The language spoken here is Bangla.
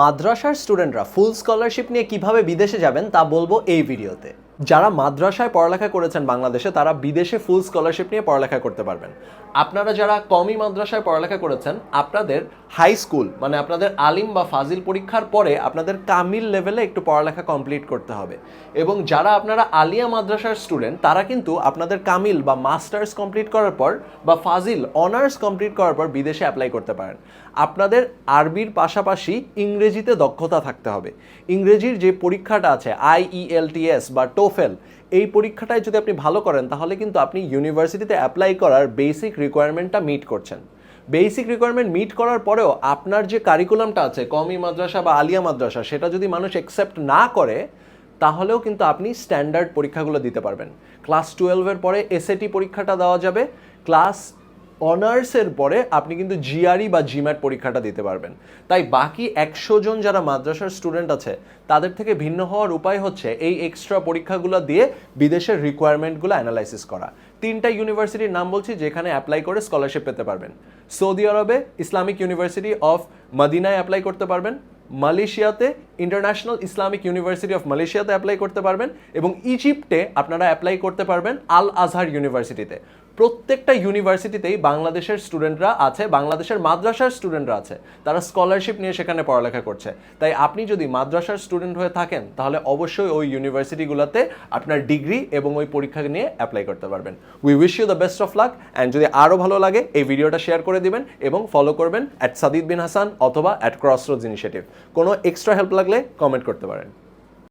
মাদ্রাসার স্টুডেন্টরা ফুল স্কলারশিপ নিয়ে কীভাবে বিদেশে যাবেন তা বলব এই ভিডিওতে। যারা মাদ্রাসায় পড়ালেখা করেছেন বাংলাদেশে, তারা বিদেশে ফুল স্কলারশিপ নিয়ে পড়ালেখা করতে পারবেন। আপনারা যারা কমই মাদ্রাসায় পড়ালেখা করেছেন, আপনাদের হাই স্কুল মানে আপনাদের আলিম বা ফাজিল পরীক্ষার পরে আপনাদের কামিল লেভেলে একটু পড়ালেখা কমপ্লিট করতে হবে। এবং যারা আপনারা আলিয়া মাদ্রাসার স্টুডেন্ট তারা কিন্তু আপনাদের কামিল বা মাস্টার্স কমপ্লিট করার পর বা ফাজিল অনার্স কমপ্লিট করার পর বিদেশে অ্যাপ্লাই করতে পারেন। আপনাদের আরবির পাশাপাশি ইংরেজিতে দক্ষতা থাকতে হবে। ইংরেজির যে পরীক্ষাটা আছে আইইএলটিএস বা টোফেল এই পরীক্ষাটায় যদি আপনি ভালো করেন, তাহলে কিন্তু আপনি ইউনিভার্সিটিতে অ্যাপ্লাই করার বেসিক রিকোয়ারমেন্টটা মিট করছেন। বেসিক রিকোয়ারমেন্ট মিট করার পরেও আপনার যে কারিকুলামটা আছে, কমি মাদ্রাসা বা আলিয়া মাদ্রাসা, সেটা যদি মানুষ অ্যাকসেপ্ট না করে, তাহলেও কিন্তু আপনি স্ট্যান্ডার্ড পরীক্ষাগুলো দিতে পারবেন। ক্লাস টুয়েলভের পরে এসএটি পরীক্ষাটা দেওয়া যাবে। ক্লাস অনার্সের পরে আপনি কিন্তু জিআরই বা জিম্যাট পরীক্ষাটা দিতে পারবেন। তাই বাকি একশো জন যারা মাদ্রাসার স্টুডেন্ট আছে, তাদের থেকে ভিন্ন হওয়ার উপায় হচ্ছে এই এক্সট্রা পরীক্ষাগুলো দিয়ে বিদেশের রিকোয়ারমেন্টগুলো অ্যানালাইসিস করা। তিনটা ইউনিভার্সিটির নাম বলছি যেখানে অ্যাপ্লাই করে স্কলারশিপ পেতে পারবেন। সৌদি আরবে ইসলামিক ইউনিভার্সিটি অফ মদিনায় অ্যাপ্লাই করতে পারবেন। মালয়েশিয়াতে ইন্টারন্যাশনাল ইসলামিক ইউনিভার্সিটি অফ মালয়েশিয়াতে অ্যাপ্লাই করতে পারবেন। এবং ইজিপ্টে আপনারা অ্যাপ্লাই করতে পারবেন আল আজহার ইউনিভার্সিটিতে প্রত্যেকটা ইউনিভার্সিটিতেই বাংলাদেশের স্টুডেন্টরা আছে, বাংলাদেশের মাদ্রাসার স্টুডেন্টরা আছে। তারা স্কলারশিপ নিয়ে সেখানে পড়ালেখা করছে। তাই আপনি যদি মাদ্রাসার স্টুডেন্ট হয়ে থাকেন, তাহলে অবশ্যই ওই ইউনিভার্সিটিগুলোতে আপনার ডিগ্রি এবং ওই পরীক্ষা নিয়ে অ্যাপ্লাই করতে পারবেন। We wish you the best of luck and যদি আরও ভালো লাগে, এই ভিডিওটা শেয়ার করে দিবেন এবং ফলো করবেন অ্যাট সাদিদ বিন হাসান অথবা অ্যাট ক্রস রোজ ইনিশিয়েটিভ কোনো এক্সট্রা হেল্প লাগলে কমেন্ট করতে পারেন।